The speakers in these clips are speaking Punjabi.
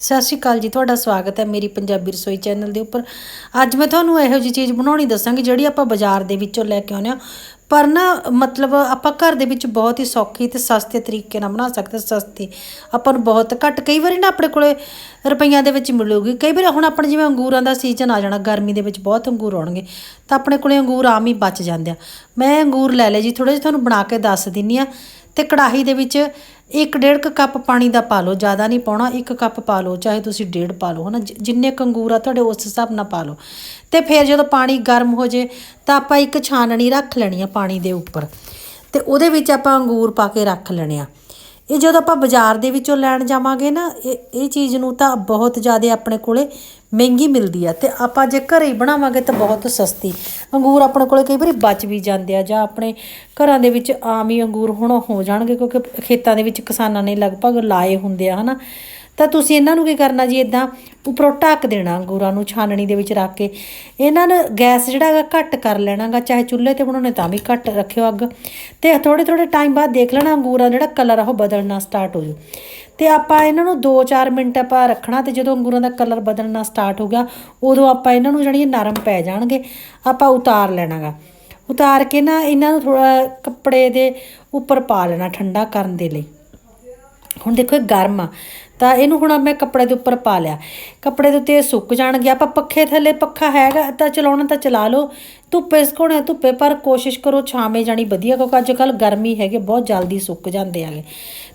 ਸਤਿ ਸ਼੍ਰੀ ਅਕਾਲ ਜੀ, ਤੁਹਾਡਾ ਸਵਾਗਤ ਹੈ ਮੇਰੀ ਪੰਜਾਬੀ ਰਸੋਈ ਚੈਨਲ ਦੇ ਉੱਪਰ। ਅੱਜ ਮੈਂ ਤੁਹਾਨੂੰ ਇਹੋ ਜਿਹੀ ਚੀਜ਼ ਬਣਾਉਣੀ ਦੱਸਾਂਗੀ, ਜਿਹੜੀ ਆਪਾਂ ਬਾਜ਼ਾਰ ਦੇ ਵਿੱਚੋਂ ਲੈ ਕੇ ਆਉਂਦੇ ਆ ਪਰ ਨਾ, ਮਤਲਬ ਆਪਾਂ ਘਰ ਦੇ ਵਿੱਚ ਬਹੁਤ ਹੀ ਸੌਖੀ ਤੇ ਸਸਤੇ ਤਰੀਕੇ ਨਾਲ ਬਣਾ ਸਕਦੇ ਸਸਤੀ। ਆਪਾਂ ਨੂੰ ਬਹੁਤ ਘੱਟ ਕਈ ਵਾਰੀ ਨਾ ਆਪਣੇ ਕੋਲੇ ਰੁਪਈਆਂ ਦੇ ਵਿੱਚ ਮਿਲੂਗੀ। ਕਈ ਵਾਰੀ ਹੁਣ ਆਪਣੇ ਜਿਵੇਂ ਅੰਗੂਰਾਂ ਦਾ ਸੀਜ਼ਨ ਆ ਜਾਣਾ, ਗਰਮੀ ਦੇ ਵਿੱਚ ਬਹੁਤ ਅੰਗੂਰ ਆਉਣਗੇ, ਤਾਂ ਆਪਣੇ ਕੋਲੇ ਅੰਗੂਰ ਆਮ ਹੀ ਬਚ ਜਾਂਦੇ ਆ। ਮੈਂ ਅੰਗੂਰ ਲੈ ਲਏ ਜੀ ਥੋੜੇ ਜਿਹਾ ਤੁਹਾਨੂੰ ਬਣਾ ਕੇ ਦੱਸ ਦਿੰਨੀ ਆ ਤੇ ਕੜਾਹੀ ਦੇ ਵਿੱਚ ਇੱਕ ਡੇਢ ਕੁ ਕੱਪ ਪਾਣੀ ਦਾ ਪਾ ਲਓ, ਜ਼ਿਆਦਾ ਨਹੀਂ ਪਾਉਣਾ, ਇੱਕ ਕੱਪ ਪਾ ਲਓ, ਚਾਹੇ ਤੁਸੀਂ ਡੇਢ ਪਾ ਲਓ, ਹਨਾ, ਜਿ- ਜਿੰਨੇ ਕੁ ਅੰਗੂਰ ਆ ਤੁਹਾਡੇ ਉਸ ਹਿਸਾਬ ਨਾਲ ਪਾ ਲਓ। ਤੇ ਫਿਰ ਜਦੋਂ ਪਾਣੀ ਗਰਮ ਹੋ ਜੇ, ਤਾਂ ਆਪਾਂ ਇੱਕ ਛਾਨਣੀ ਰੱਖ ਲੈਣੀ ਆ ਪਾਣੀ ਦੇ ਉੱਪਰ। ਤੇ ਉਹਦੇ ਵਿੱਚ ਆਪਾਂ ਅੰਗੂਰ ਪਾ ਕੇ ਰੱਖ ਲੈਣੇ ਆ। ਇਹ ਜਦੋਂ ਆਪਾਂ ਬਾਜ਼ਾਰ ਦੇ ਵਿੱਚੋਂ ਲੈਣ ਜਾਵਾਂਗੇ ਨਾ, ਇਹ ਇਹ ਚੀਜ਼ ਨੂੰ ਤਾਂ ਬਹੁਤ ਜ਼ਿਆਦਾ ਆਪਣੇ ਕੋਲੇ ਮਹਿੰਗੀ ਮਿਲਦੀ ਆ ਤੇ ਆਪਾਂ ਜੇ ਘਰੇ ਹੀ ਬਣਾਵਾਂਗੇ ਤਾਂ ਬਹੁਤ ਸਸਤੀ। ਅੰਗੂਰ ਆਪਣੇ ਕੋਲੇ ਕਈ ਵਾਰੀ ਬਚ ਵੀ ਜਾਂਦੇ ਆ ਜਾਂ ਆਪਣੇ ਘਰਾਂ ਦੇ ਵਿੱਚ ਆਮ ਹੀ ਅੰਗੂਰ ਹੁਣ ਹੋ ਜਾਣਗੇ ਕਿਉਂਕਿ ਖੇਤਾਂ ਦੇ ਵਿੱਚ ਕਿਸਾਨਾਂ ਨੇ ਲਗਭਗ ਲਾਏ ਹੁੰਦੇ ਆ, ਹਨਾ। ਤਾਂ ਤੁਸੀਂ ਇਹਨਾਂ ਨੂੰ ਕੀ ਕਰਨਾ ਜੀ? ਇਦਾਂ ਉੱਪਰੋਂ ਢੱਕ ਦੇਣਾ ਅੰਗੂਰਾਂ ਨੂੰ ਛਾਨਣੀ ਦੇ ਵਿੱਚ ਰੱਖ ਕੇ। ਇਹਨਾਂ ਨੂੰ ਗੈਸ ਜਿਹੜਾ ਹੈਗਾ ਘੱਟ ਕਰ ਲੈਣਾਗਾ, ਚਾਹੇ ਚੁੱਲ੍ਹੇ ਤੇ ਬਣਾਉਣੇ ਤਾਂ ਵੀ ਘੱਟ ਰੱਖਿਓ ਅੱਗ। ਤੇ ਥੋੜੇ ਥੋੜੇ ਟਾਈਮ ਬਾਅਦ ਦੇਖ ਲੈਣਾ ਅੰਗੂਰਾਂ ਜਿਹੜਾ ਕਲਰ ਆ, ਉਹ ਬਦਲਣਾ ਸਟਾਰਟ ਹੋ ਜੂ ਤੇ ਆਪਾਂ ਇਹਨਾਂ ਨੂੰ 2-4 ਮਿੰਟ ਆਪਾਂ ਰੱਖਣਾ ਤੇ ਜਦੋਂ ਅੰਗੂਰਾਂ ਦਾ ਕਲਰ ਬਦਲਣਾ ਸਟਾਰਟ ਹੋ ਗਿਆ, ਉਦੋਂ ਆਪਾਂ ਇਹਨਾਂ ਨੂੰ ਜਿਹੜੀਆਂ ਨਰਮ ਪੈ ਜਾਣਗੇ। ਆਪਾਂ ਉਤਾਰ ਲੈਣਾਗਾ। ਉਤਾਰ ਕੇ ਨਾ ਇਹਨਾਂ ਨੂੰ ਥੋੜਾ ਕੱਪੜੇ ਦੇ ਉੱਪਰ ਪਾ ਲੈਣਾ ਠੰਡਾ ਕਰਨ ਦੇ ਲਈ। ਹੁਣ ਦੇਖੋ ਇਹ ਗਰਮ ਆ। ਤਾਂ ਇਹਨੂੰ ਹੁਣ ਮੈਂ ਕੱਪੜੇ ਦੇ ਉੱਪਰ ਪਾ ਲਿਆ। ਕੱਪੜੇ ਦੇ ਉੱਤੇ ਇਹ ਸੁੱਕ ਜਾਣਗੇ। ਆਪਾਂ ਪੱਖੇ ਥੱਲੇ ਪੱਖਾ ਹੈਗਾ, ਤਾਂ ਚਲਾਉਣਾ ਤਾਂ ਚਲਾ ਲਓ। ਧੁੱਪੇ ਸੁਕਾਉਣੇ ਧੁੱਪੇ, ਪਰ ਕੋਸ਼ਿਸ਼ ਕਰੋ ਛਾਵੇਂ ਜਾਣੀ ਵਧੀਆ, ਕਿਉਂਕਿ ਅੱਜ ਕੱਲ ਗਰਮੀ ਹੈਗੇ, ਬਹੁਤ ਜਲਦੀ ਸੁੱਕ ਜਾਂਦੇ ਆਗੇ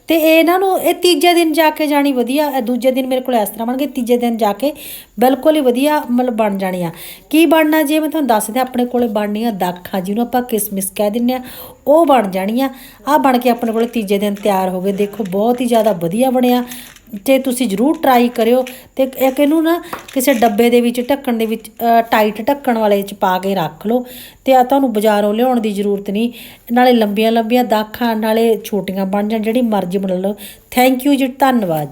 ਤੇ ਇਹਨਾਂ ਨੂੰ, ਇਹ ਤੀਜੇ ਦਿਨ ਜਾ ਕੇ ਜਾਣੀ ਵਧੀਆ। ਇਹ ਦੂਜੇ ਦਿਨ ਮੇਰੇ ਕੋਲ ਇਸ ਤਰ੍ਹਾਂ ਬਣ ਗਏ, ਤੀਜੇ ਦਿਨ ਜਾ ਕੇ ਬਿਲਕੁਲ ਹੀ ਵਧੀਆ ਮਤਲਬ ਬਣ ਜਾਣੀ ਆ। ਕੀ ਬਣਨਾ ਜੇ? ਮੈਂ ਤੁਹਾਨੂੰ ਦੱਸਦੇ ਆਪਣੇ ਕੋਲੇ ਬਣਨੀ ਆ ਦਾਖਾਂ ਜਿਹਨੂੰ ਆਪਾਂ ਕਿਸਮਿਸ ਕਹਿ ਦਿੰਨੇ ਆ ਉਹ ਬਣ ਜਾਣੀ ਆ ਆ ਬਣ ਕੇ ਆਪਣੇ ਕੋਲੇ ਤੀਜੇ ਦਿਨ ਤਿਆਰ ਹੋ ਗਏ। ਦੇਖੋ, ਬਹੁਤ ਹੀ ਜ਼ਿਆਦਾ ਵਧੀਆ ਬਣਿਆ। ਤੇ ਤੁਸੀਂ ਜਰੂਰ ਟਰਾਈ ਕਰਿਓ ਤੇ ਇੱਕ ਇਹਨੂੰ ਨਾ ਕਿਸੇ ਡੱਬੇ ਦੇ ਵਿੱਚ ਢੱਕਣ ਦੇ ਵਿੱਚ ਟਾਈਟ ਢੱਕਣ ਵਾਲੇ ਚ ਪਾ ਕੇ ਰੱਖ ਲਓ ਤੇ ਆ ਤੁਹਾਨੂੰ ਬਾਜ਼ਾਰੋਂ ਲਿਆਉਣ ਦੀ ਜ਼ਰੂਰਤ ਨਹੀਂ, ਨਾਲੇ ਲੰਬੀਆਂ ਲੰਬੀਆਂ ਦਾਖਾਂ, ਨਾਲੇ ਛੋਟੀਆਂ ਬਣ ਜਾਣ, ਜਿਹੜੀ ਮਰਜ਼ੀ ਬਣਾ ਲਓ। ਥੈਂਕ ਯੂ ਜੀ, ਧੰਨਵਾਦ ਜੀ।